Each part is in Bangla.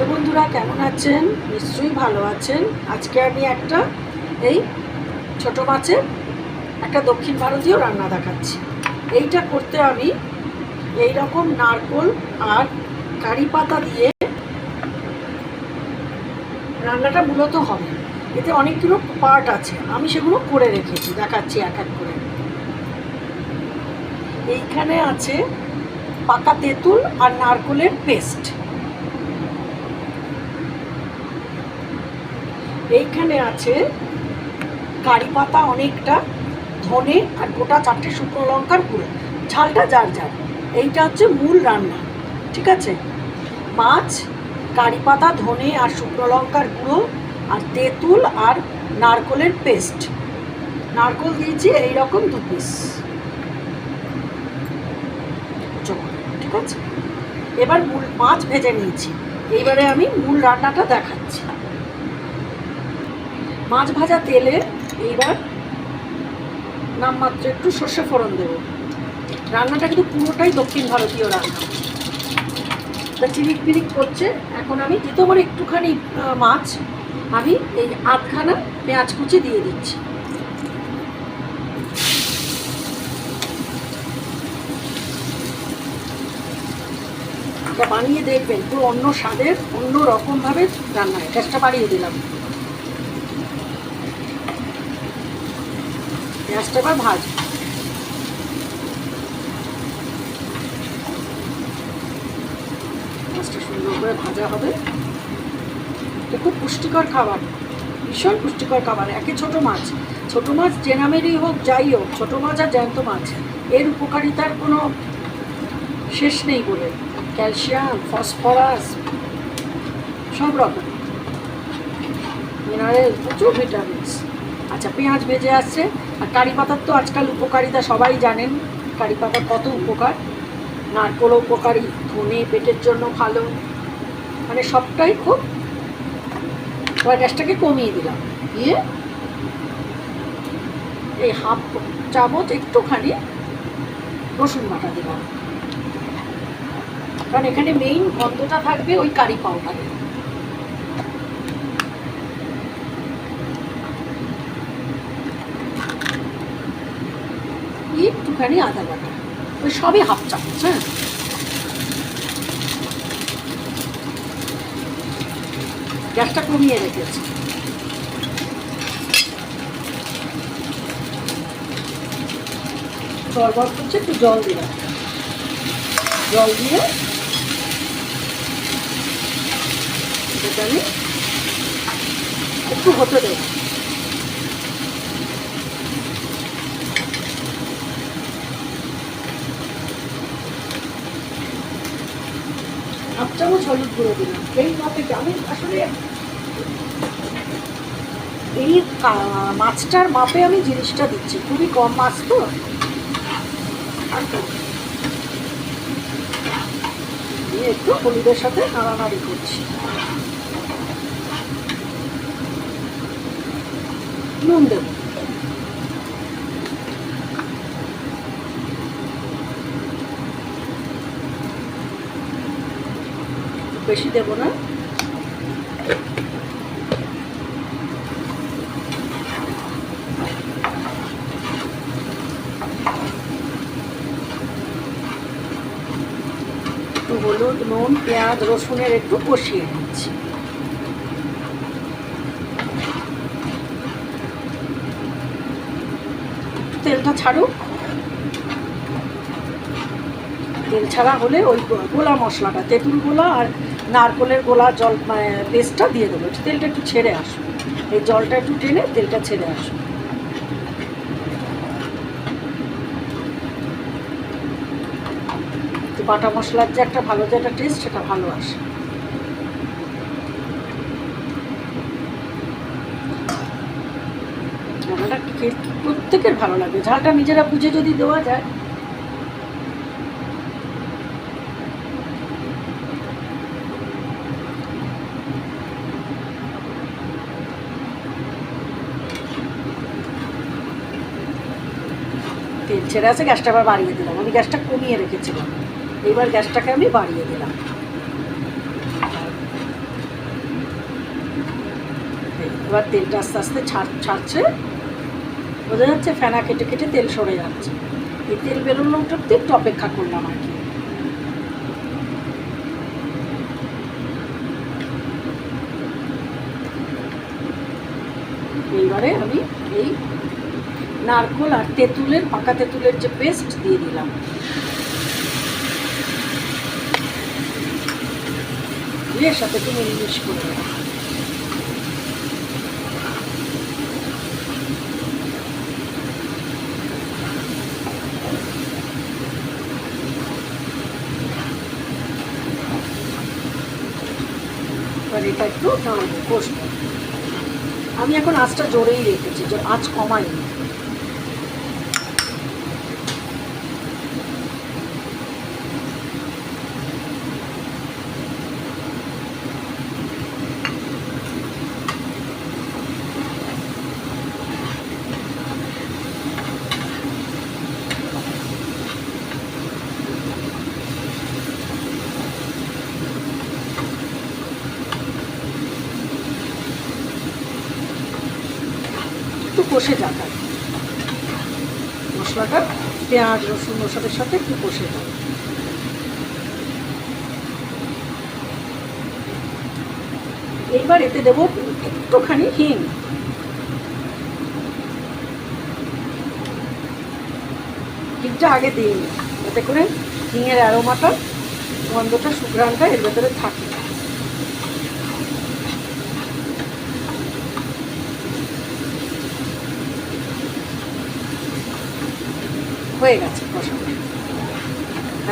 হ্যালো বন্ধুরা, কেমন আছেন? নিশ্চয়ই ভালো আছেন। আজকে আমি একটা এই ছোট মাছের একটা দক্ষিণ ভারতীয় রান্না দেখাচ্ছি। এইটা করতে আমি এই রকম নারকোল আর কারি পাতা দিয়ে রান্নাটা মূলত হবে। এতে অনেকগুলো পার্ট আছে। আমি সেগুলো করে রেখেছি, দেখাচ্ছি এক এক করে। এইখানে আছে পাকা তেঁতুল আর নারকোলের পেস্ট। এইখানে আছে কারি পাতা অনেকটা, ধনে আর গোটা চারটে শুকনো লঙ্কার গুঁড়ো। ঝালটা যার যার। এইটা হচ্ছে মূল রান্না, ঠিক আছে? মাছ, কারি পাতা, ধনে আর শুকনো লঙ্কার গুঁড়ো আর তেঁতুল আর নারকোলের পেস্ট। নারকোল দিয়েছি এইরকম দু পিস ঠিক আছে? এবার মূল, মাছ ভেজে নিয়েছি। এইবারে আমি মূল রান্নাটা দেখাচ্ছি। মাছ ভাজা তেলে এইবার নামমাত্র একটু সর্ষে ফোড়ন দেবো। রান্নাটা কিন্তু পুরোটাই দক্ষিণ ভারতীয় রান্না। তা চিরিক পিরিক করছে। এখন আমি যেহেতু আমার একটুখানি মাছ, আমি এই আধখানা পেঁয়াজ কুচি দিয়ে দিচ্ছি। বানিয়ে দেখবেন, পুরো অন্য স্বাদের, অন্য রকমভাবে রান্না গ্যাসটা বাড়িয়ে দিলাম। পেঁয়াজটা এবার ভাজ। পেঁয়াজটা সুন্দর করে ভাজা হবে। এটা খুব পুষ্টিকর খাবার, ভীষণ পুষ্টিকর খাবার, একে ছোট মাছ। ছোট মাছ যে নামেরই হোক, যাই হোক, ছোট মাছ আর জ্যান্ত মাছ, এর উপকারিতার কোনো শেষ নেই বলে। ক্যালসিয়াম, ফসফরাস, সব রকম। মিনারেল, প্রচুর ভিটামিনস। আচ্ছা পেঁয়াজ ভেজে আসছে। আর কারি পাতার তো আজকাল উপকারিতা সবাই জানেন, কারি পাতার কত উপকার। নারকোলও উপকারী, ধনে, পেটের জন্য ভালো। মানে সবটাই খুব এবার গ্যাসটাকে কমিয়ে দিলাম। দিয়ে এই হাফ চামচ একটুখানি রসুন বাটা দিলাম। কারণ এখানে মেইন গন্ধটা থাকবে ওই কারি পাউডারে। একটুখানি আদা বাটা ওই সবই হাফ চামচ হ্যাঁ। গ্যাসটা কমিয়ে রেখেছি। গড়বড় করছে, একটু জল দিলাম। জল দিয়ে এটা আমি একটু হতে দেব হাফ চামচ হলুদ গুঁড়ো দিলাম। এই মাপে আমি আসলে এই মাছটার মাপে আমি জিনিসটা দিচ্ছি। খুবই কম মাছ তো। একটু হলুদের সাথে নাড়ানাড়ি করছি। নুন দেব। বেশি দেব না। একটু হলুদ নুন পেঁয়াজ রসুনের একটু কষিয়ে নিচ্ছি। তেলটা ছাড়ুক। তেল ছাড়া হলে ওই গোলা মশলাটা, তেঁতুল গোলা আর নারকোলের গোলা জল মানে পেস্টটা দিয়ে দেবো। তেলটা একটু ছেড়ে আসুন। এই জলটা একটু টেনে তেলটা ছেড়ে আসুন। বাটা মশলার যে একটা ভালো, যে একটা টেস্ট সেটা ভালো আসে। প্রত্যেকের ভালো লাগবে ঝালটা নিজেরা বুঝে যদি দেওয়া যায় তেল ছেড়ে আছে, গ্যাসটা আবার বাড়িয়ে দিলাম। আমি গ্যাসটা কমিয়ে রেখেছিলাম। এইবার গ্যাসটাকে আমি বাড়িয়ে দিলাম। এবার তেলটা আস্তে আস্তে ছাড় ছাড়ছে। বোঝা যাচ্ছে ফেনা কেটে কেটে তেল সরে যাচ্ছে। এই তেল বেরোনোটা একটু অপেক্ষা করলাম আর কি। এইবারে আমি এই নারকোল আর তেঁতুলের, পাকা তেঁতুলের যে পেস্ট দিয়ে দিলাম। দিয়ে সাথে একটু মিশ করে এবার এটা একটু কষবো। আমি এখন আঁচটা জোরেই রেখেছি আঁচ কমাইনি কষে যাক মশলাটা পেঁয়াজ, রসুন মশলার সাথে একটু কষে যাক এইবার এতে দেবো একটুখানি হিং। হিংটা আগে দিইনি এতে করে হিঙের অ্যারোমাটা গন্ধটা সুগ্রানটা এর ভেতরে থাকে। হয়ে গেছে। কষানো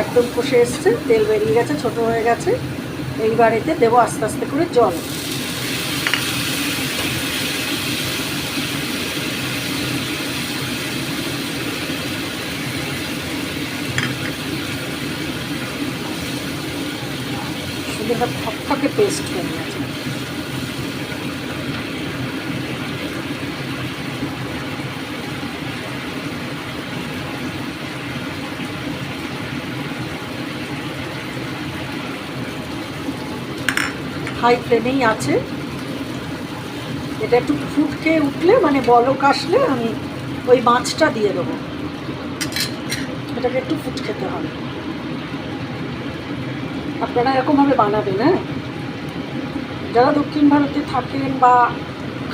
একদম কষে এসছে, তেল বেরিয়ে গেছে, ছোট হয়ে গেছে। এইবার এতে দেবো আস্তে আস্তে করে জল। শুধু একটা পেস্ট হয়ে গেছে হাই ফ্লেমেই আছে। এটা একটু ফুটকে উঠলে মানে বলক আসলে আমি ওই মাছটা দিয়ে দেবো। এটাকে একটু ফুট খেতে হবে। আপনারা এরকমভাবে বানাবেন হ্যাঁ? যারা দক্ষিণ ভারতে থাকেন বা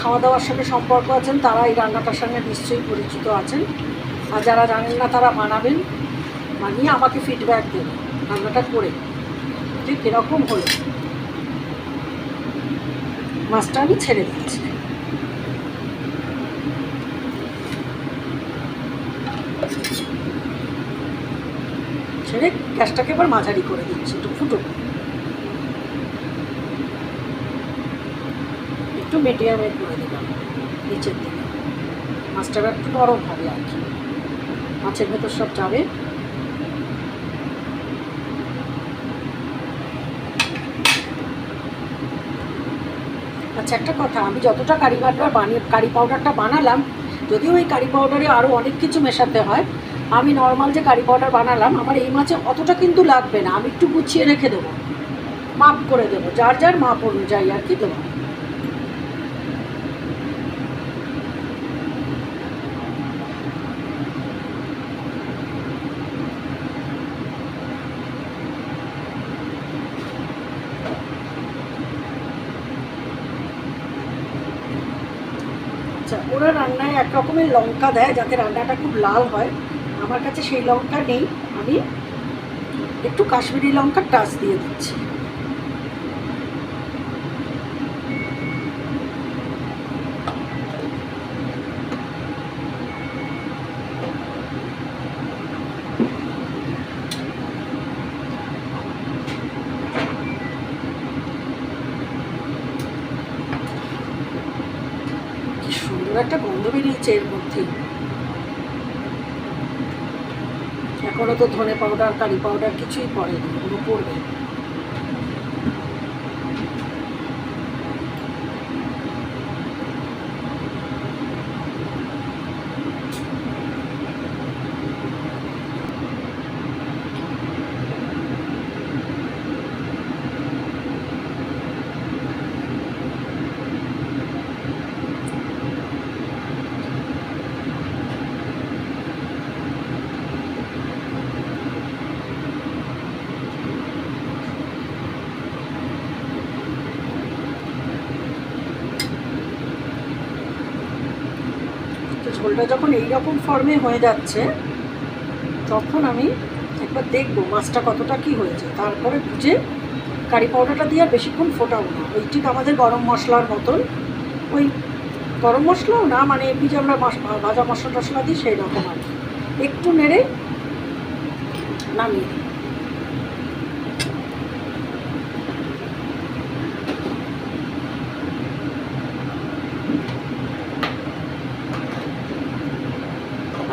খাওয়া দাওয়ার সঙ্গে সম্পর্ক আছেন, তারা এই রান্নাটার সঙ্গে নিশ্চয়ই পরিচিত আছেন। আর যারা জানেন না, তারা বানাবেন। বানিয়ে আমাকে ফিডব্যাক দেবেন, রান্নাটা করে। যে কীরকম হলো। মাছটা আমি ছেড়ে দিচ্ছি। ছেড়ে গ্যাসটাকে এবার মাঝারি করে দিচ্ছি, একটু ফুটো একটু মিডিয়ামে করে দিলাম, নিচের দিকে। মাছটা একটু নরম হবে আর কি। মাছের ভেতর সব যাবে। আচ্ছা একটা কথা, আমি যতটা কারি পাউডার বানিয়ে কারি পাউডারটা বানালাম, যদিও ওই কারি পাউডারে আরও অনেক কিছু মেশাতে হয়, আমি নর্মাল যে কারি পাউডার বানালাম, আমার এই মাছে অতটা কিন্তু লাগবে না, আমি একটু গুছিয়ে রেখে দেবো, মাপ করে দেবো, যার যার মাপ অনুযায়ী আর কি দেবো আচ্ছা ওরা রান্নায় এক রকমের লঙ্কা দেয় যাতে রান্নাটা খুব লাল হয়। আমার কাছে সেই লঙ্কা নেই। আমি একটু কাশ্মীরি লঙ্কার টাচ দিয়ে দিচ্ছি কি সুন্দর একটা গন্ধ বেরিয়েছে এর মধ্যে। এখনও তো ধনে পাউডার কারি পাউডার কিছুই পড়েনি ওগুলো পড়বে ঝোলটা যখন এই রকম ফর্মে হয়ে যাচ্ছে, তখন আমি একবার দেখব মাছটা কতটা কি হয়েছে। তারপরে বুঝে কারি পাউডারটা দিয়ে আর বেশিক্ষণ ফোটাবো না। ওই ঠিক আমাদের গরম মশলার মতন। ওই গরম মশলাও না মানে এমনি যে আমরা ভাজা মশলা টশলা দিই সেই রকম আর কি। একটু নেড়ে নামিয়ে দিই।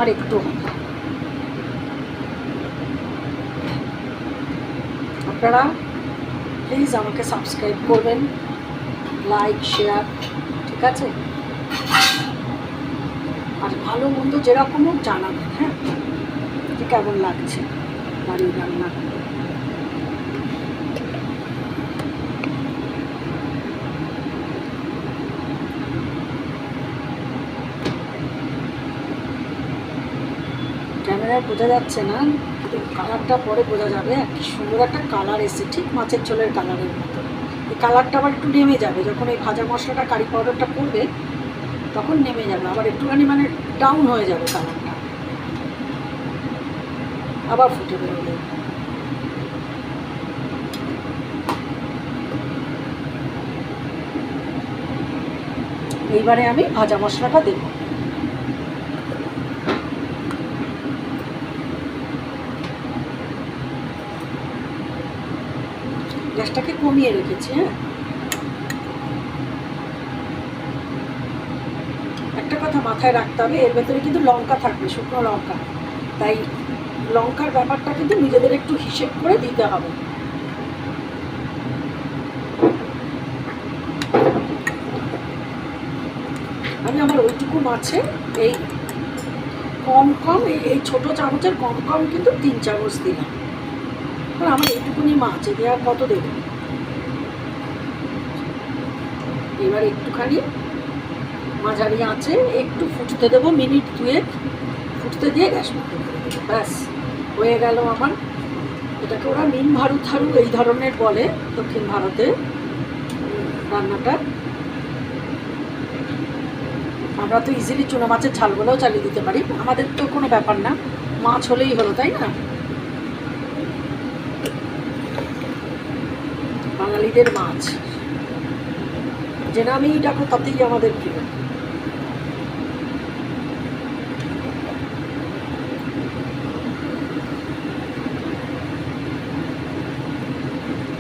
আর একটু। আপনারা প্লিজ আমাকে সাবস্ক্রাইব করবেন লাইক শেয়ার ঠিক আছে? আর ভালো মন্দ যেরকম হোক জানাবেন হ্যাঁ? কেমন লাগছে, বাড়ির রান্না ক্যামেরায় বোঝা যাচ্ছে না, কিন্তু কালারটা পরে বোঝা যাবে। আর কি সুন্দর একটা কালার এসে ঠিক মাছের ঝোলের কালারের মতো। এই কালারটা আবার একটু নেমে যাবে, যখন এই ভাজা মশলাটা কারি পাউডারটা পড়বে, তখন নেমে যাবে। আবার একটুখানি মানে ডাউন হয়ে যাবে কালারটা। আবার ফুটে বেরোবে। এইবারে আমি ভাজা মশলাটা দেবো। গ্যাসটাকে কমিয়ে রেখেছি হ্যাঁ? একটা কথা মাথায় রাখতে হবে, এর ভেতরে কিন্তু লঙ্কা থাকবে, শুকনো লঙ্কা। তাই লঙ্কার ব্যাপারটা কিন্তু নিজেদের একটু হিসেব করে দিতে হবে। আমি আমার ওইটুকু মাছে এই কম কম, এই- ছোট চামচের কম কম কিন্তু তিন চামচ দিলাম। আর আমার এইটুকুনি মাছ এতে আর কত দেবো? এবার একটুখানি মাঝারি আঁচে একটু ফুটতে দেবো, মিনিট দুয়েক ফুটতে দিয়ে গ্যাস বন্ধ ব্যাস, হয়ে গেল আমার। এটাকে ওরা মিন ভারু থারু এই ধরনের বলে দক্ষিণ ভারতে রান্নাটা। আমরা তো ইজিলি চুনো মাছের ঝাল বলেও চালিয়ে দিতে পারি। আমাদের তো কোনো ব্যাপার না। মাছ হলেই হলো, তাই না? বাঙালিদের মাছ। যে নামেই ডাকো, তাতেই আমাদের প্রিয়।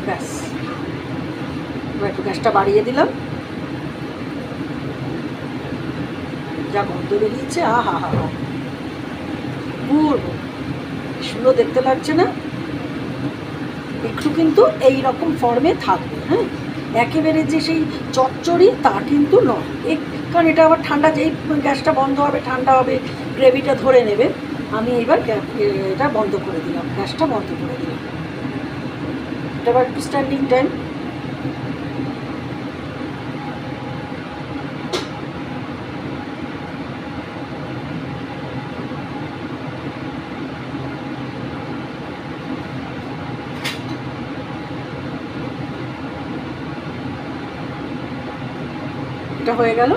ব্যাস। একটু গ্যাসটা বাড়িয়ে দিলাম। যা গন্ধ বেরিয়েছে আ হা হা হা সুন্দর দেখতে লাগছে না? একটু কিন্তু এই রকম ফর্মে থাকবে হ্যাঁ? একেবারে যে সেই চচ্চড়ি, তা কিন্তু নয়। কারণ এটা আবার ঠান্ডা, যেই গ্যাসটা বন্ধ হবে, ঠান্ডা হবে, গ্রেভিটা ধরে নেবে। আমি এবার এটা বন্ধ করে দিলাম, গ্যাসটা বন্ধ করে দিলাম। এটা আবার স্ট্যান্ডিং টাইম এটা হয়ে গেল।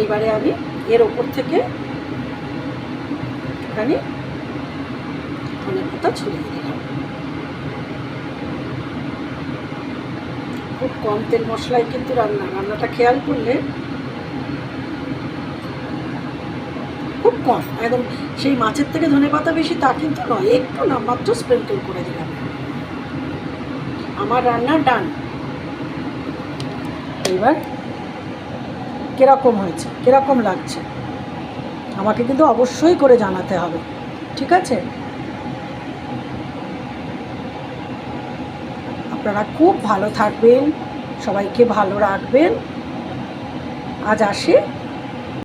এইবারে আমি এর ওপর থেকে একটুখানি ধনে পাতা ছড়িয়ে দিলাম। খুব কম তেল মশলায় কিন্তু রান্না, রান্নাটা খেয়াল করলে খুব কম। একদম সেই মাছের থেকে ধনে পাতা বেশি তা কিন্তু নয়, একটু না, মাত্র স্প্রিঙ্কল করে দিলাম। আমার রান্না ডান। এবার কীরকম হয়েছে, কীরকম লাগছে? আমাকে কিন্তু অবশ্যই করে জানাতে হবে, ঠিক আছে? আপনারা খুব ভালো থাকবেন, সবাইকে ভালো রাখবেন। আজ আসি।